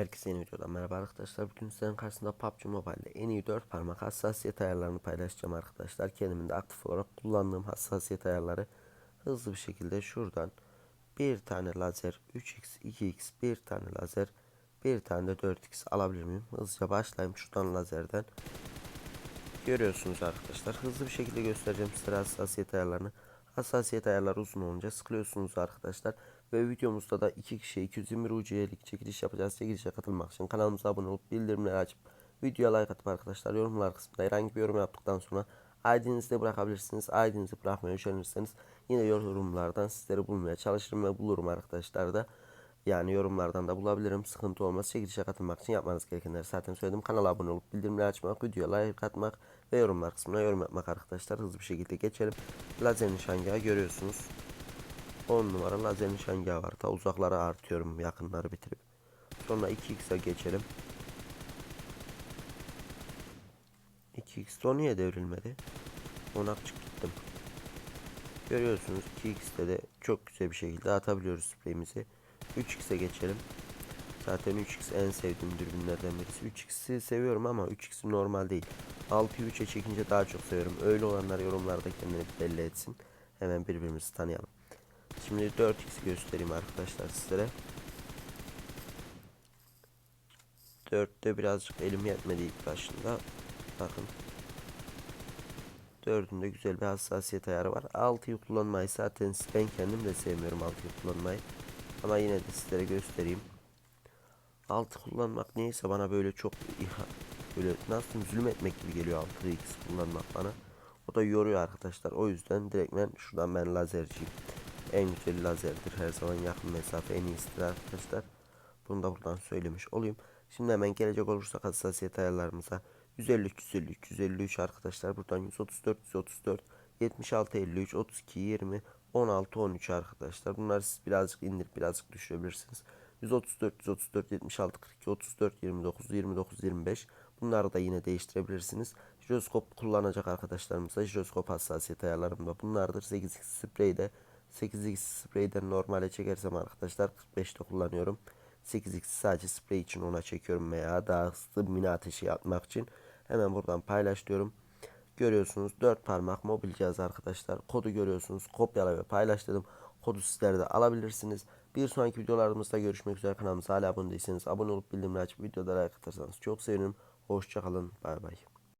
Herkese yeni videodan merhaba arkadaşlar. Bugün sizlerin karşısında PUBG Mobile'de en iyi 4 parmak hassasiyet ayarlarını paylaşacağım arkadaşlar. Kendimin de aktif olarak kullandığım hassasiyet ayarları hızlı bir şekilde şuradan bir tane lazer 3x 2x bir tane lazer bir tane de 4x alabilir miyim? Hızlıca başlayayım şuradan lazerden. Görüyorsunuz arkadaşlar. Hızlı bir şekilde göstereceğim size hassasiyet ayarlarını. Hassasiyet ayarları uzun olunca sıkılıyorsunuz arkadaşlar. Ve videomuzda da iki kişiye 221 UC'lik çekiliş yapacağız. Çekilişe katılmak için kanalımıza abone olup bildirimleri açıp videoya like atıp arkadaşlar yorumlar kısmında herhangi bir yorum yaptıktan sonra ID'nizi de bırakabilirsiniz. ID'nizi bırakmaya üşenirseniz yine yorumlardan sizleri bulmaya çalışırım ve bulurum arkadaşlar da. Yani yorumlardan da bulabilirim. Sıkıntı olmaz. Çekilişe katılmak için yapmanız gerekenleri zaten söyledim. Kanala abone olup bildirimleri açmak, videoya like atmak ve yorumlar kısmına yorum yapmak arkadaşlar. Hızlı bir şekilde geçelim. Lazer nişangahı görüyorsunuz. 10 numara lazer nişangahı var. Ta uzaklara artıyorum yakınları bitirip. Sonra 2x'e geçelim. 2x o niye devrilmedi? Ona çık gittim. Görüyorsunuz 2x'te de çok güzel bir şekilde atabiliyoruz spreyimizi. 3x'e geçelim. Zaten 3x en sevdiğim dürbünlerden birisi. 3x'i seviyorum ama 3x normal değil. 6'yı 3'e çekince daha çok seviyorum. Öyle olanlar yorumlarda kendini belli etsin. Hemen birbirimizi tanıyalım. Şimdi 4x göstereyim arkadaşlar sizlere. 4'te birazcık elim yetmedi ilk başında. Bakın. 4'ünde güzel bir hassasiyet ayarı var. 6'yı kullanmayı zaten ben kendim de sevmiyorum 6'yı kullanmayı. Ama yine de sizlere göstereyim. 6 kullanmak neyse bana böyle çok böyle nasıl zulüm etmek gibi geliyor 6'yı kullanmak bana. O da yoruyor arkadaşlar. O yüzden direkt ben şuradan ben lazerciyim. En güzel lazerdir. Her zaman yakın mesafe en iyisidir arkadaşlar. Bunu da buradan söylemiş olayım. Şimdi hemen gelecek olursak hassasiyet ayarlarımıza 153 153 153 arkadaşlar. Buradan 134 134 76 53 32 20 16 13 arkadaşlar. Bunları siz birazcık indirip birazcık düşürebilirsiniz. 134 134 76 42 34 29 29 25 bunları da yine değiştirebilirsiniz. Jiroskop kullanacak arkadaşlarımıza jiroskop hassasiyet ayarlarımda bunlardır. 8x spreyde 8x spreyden normale çekersem arkadaşlar 45'te kullanıyorum. 8x sadece sprey için ona çekiyorum veya daha hızlı mini ateşi yapmak için. Hemen buradan paylaş diyorum. Görüyorsunuz 4 parmak mobil cihaz arkadaşlar. Kodu görüyorsunuz. Kopyala ve paylaş dedim. Kodu sizler de alabilirsiniz. Bir sonraki videolarımızda görüşmek üzere. Kanalımıza hala abone değilseniz abone olup bildirimleri açıp videoda like atarsanız çok sevinirim. Hoşçakalın. Bay bay.